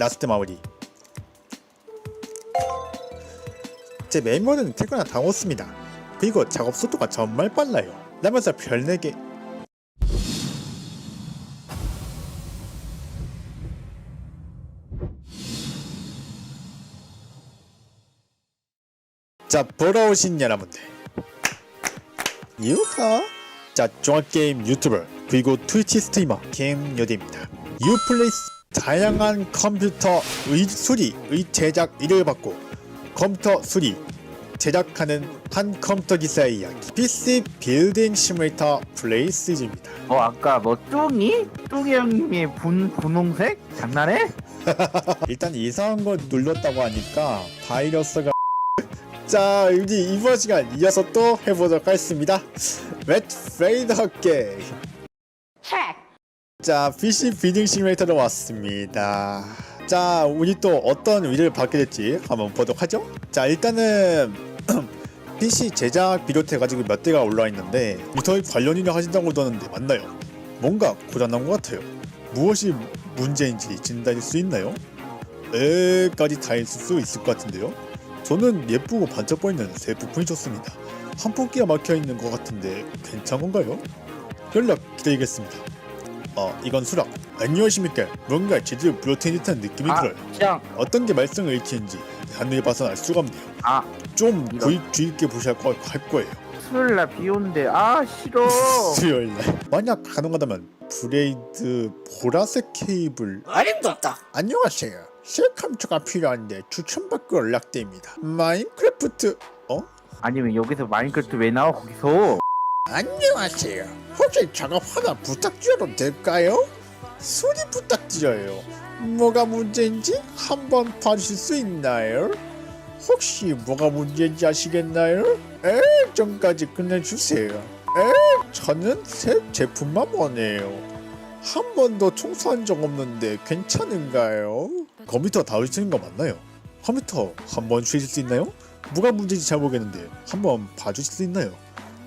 라스트 마무리. 제 메모는 태거나 당했습니다. 그리고 작업 속도가 정말 빨라요. 라면서 별 4개. 자 보러 오신 여러분들. 유하! 자 종합게임 유튜버 그리고 트위치 스트리머 김요디입니다. 유플레이스 다양한 컴퓨터 의 수리 의 제작 일을 받고 컴퓨터 수리 제작하는 한 컴퓨터 기사의 이야기 PC 빌딩 시뮬레이터 플레이스입니다 뭐 아까 뭐 뚱이? 뚱이 형님이 분 분홍색? 장난해? 일단 이상한 걸 눌렀다고 하니까 바이러스가 자 우리 이번 시간 이어서 또 해보도록 하겠습니다 렛츠 페이더 게임 자 PC 비딩 시뮬레이터로 왔습니다 자 우리 또 어떤 위를 받게 될지 한번 보도록 하죠 자 일단은 PC 제작 비롯해가지고 몇 대가 올라와 있는데 미터의 관련이라 하신다고 들었는데 맞나요? 뭔가 고장난 것 같아요 무엇이 문제인지 진단일 수 있나요? 에까지 다 있을 수 있을 것 같은데요 저는 예쁘고 반짝거리는 새 부품이 좋습니다 한 품기가 막혀 있는 것 같은데 괜찮은 건가요? 연락 기다리겠습니다 어 이건 수락. 안녕하십니까. 뭔가 제대로 부러뜨린 듯한 느낌이 아 들어요. 그냥 어떤 게 말썽을 일으키는지 하늘에 봐선 알 수가 없네요. 아 좀 이런. 구입 주의 있게 보셔야 할, 거, 할 거예요. 수요일 날비 오는데 아 싫어. 수요일날. 만약 가능하다면 브레이드 보라색 케이블. 어림없다. 안녕하세요. 새 컴퓨터가 필요한데 추천받고 연락드립니다. 마인크래프트. 어? 아니면 여기서 마인크래프트 왜 나와 거기서 안녕하세요 혹시 작업 하나 부탁드려도 될까요? 수리 부탁드려요 뭐가 문제인지 한번 봐주실 수 있나요? 혹시 뭐가 문제인지 아시겠나요? 에 전까지 끝내주세요 에 저는 새 제품만 원해요 한 번도 청소한 적 없는데 괜찮은가요? 컴퓨터 다루시는 거 맞나요? 컴퓨터 한번 주실 수 있나요? 뭐가 문제인지 잘 모르겠는데 한번 봐주실 수 있나요?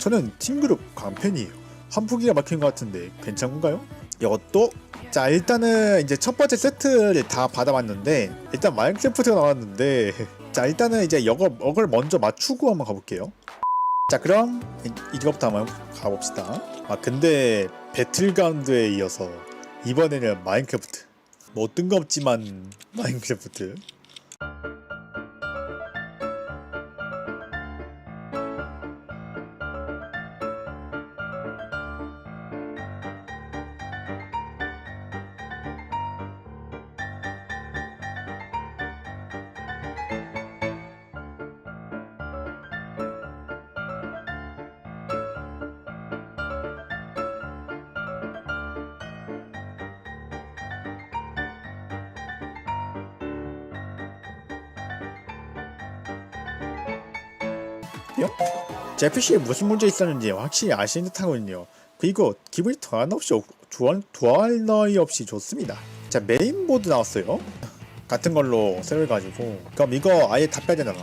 저는 팀그룹 광팬이에요. 한 푸기가 막힌 것 같은데 괜찮은가요? 이것도 자 일단은 이제 첫 번째 세트를 다 받아봤는데 일단 마인크래프트가 나왔는데 자 일단은 이제 이거 이걸 먼저 맞추고 한번 가볼게요. 자 그럼 이, 이거부터 한번 가봅시다. 아 근데 배틀그라운드에 이어서 이번에는 마인크래프트 뭐 뜬금없지만 마인크래프트 제 PC에 무슨 문제 있었는지 확실히 아시는 듯하군요. 그리고 기분이 나위 없이 더할 나위 없이 좋습니다. 자 메인보드 나왔어요. 같은 걸로 새로 가지고 그럼 이거 아예 다 빼야 되나?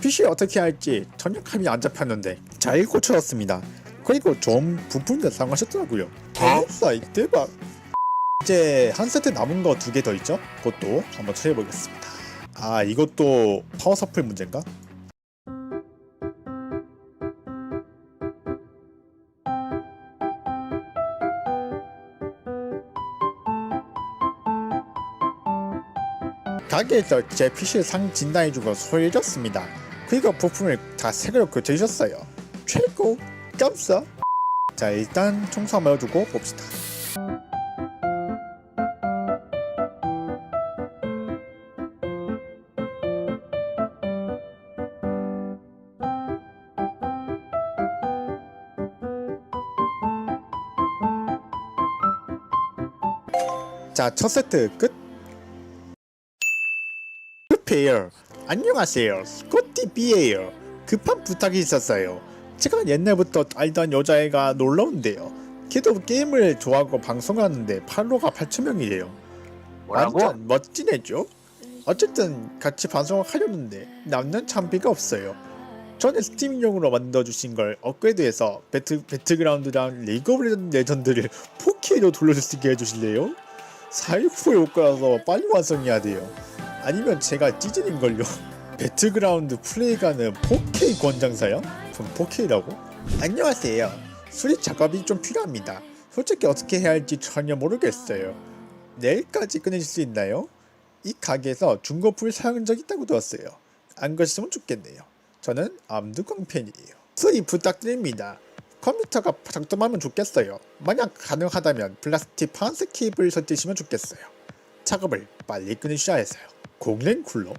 PC 어떻게 할지 전혀 감이 안 잡혔는데 잘 고쳐졌습니다. 그리고 좀 부품도 사용하셨더라고요. 대박사이 대박. 이제 한 세트 남은 거 두 개 더 있죠? 그것도 한번 처리해보겠습니다. 아 이것도 파워 서플 문제인가? 가게에서 제 PC를 상 진단해주고 소개해줬습니다. 그리고 부품을 다 새로 교체해줬어요. 최고! 감사! 자 일단 청소 한번 해주고 봅시다. 자 첫 세트 끝! 급해요. 안녕하세요. 스 코티비예요. 급한 부탁이 있었어요. 제가 옛날부터 알던 여자애가 놀러온대요. 걔도 게임을 좋아하고 방송하는데 팔로가 8천명이래요. 뭐라고? 완전 멋진 애죠? 어쨌든 같이 방송을 하려는데 남는 장비가 없어요. 전에 스팀용으로 만들어주신 걸 업그레이드해서 배트, 배틀그라운드랑 리그 오브 레전드를 4K로 돌려줄 수 있게 해주실래요? 4일 후에 올 거라서 빨리 완성해야 돼요. 아니면 제가 찌질인걸요. 배틀그라운드 플레이가는 4K 권장사요? 전 4K라고? 안녕하세요. 수리 작업이 좀 필요합니다. 솔직히 어떻게 해야 할지 전혀 모르겠어요. 내일까지 끝내실 수 있나요? 이 가게에서 중고풀 사용한 적 있다고 들었어요. 안 그러시면 좋겠네요. 저는 암두광 팬이에요. 수리 부탁드립니다. 컴퓨터가 작동하면 좋겠어요. 만약 가능하다면 플라스틱 파란색 케이블 설치시면 좋겠어요. 작업을 빨리 끊으셔야 해서요. 공랭 쿨러?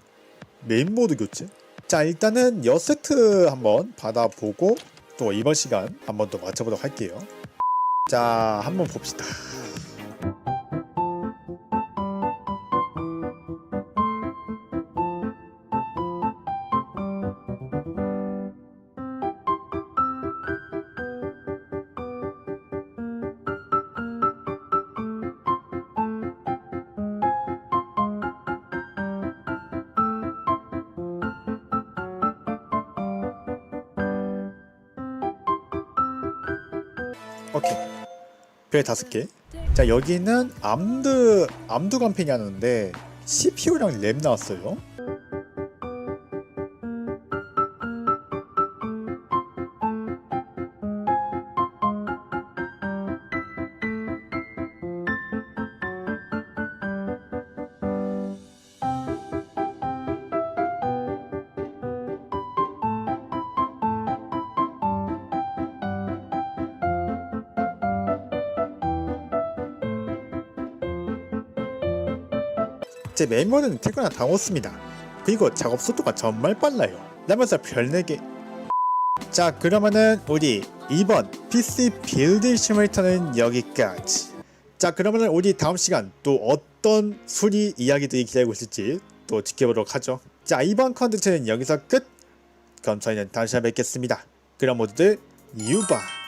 메인보드 교체? 자 일단은 여 세트 한번 받아보고 또 이번 시간 한번 더 맞춰보도록 할게요. 자 한번 봅시다. 오케이. 별 다섯 개. 자 여기는 암드 암드 간편이 하는데 CPU랑 램 나왔어요. 제 메모는 태거나 다 없습니다. 그리고 작업 속도가 정말 빨라요. 라면서 별 4개. 자 그러면은 우리 이번 PC 빌드 시뮬레이터는 여기까지. 자 그러면은 우리 다음 시간 또 어떤 수리 이야기들이 기다리고 있을지 또 지켜보도록 하죠. 자 이번 컨텐츠는 여기서 끝. 그럼 저희는 다음 시간에 뵙겠습니다. 그럼 모두들 유바.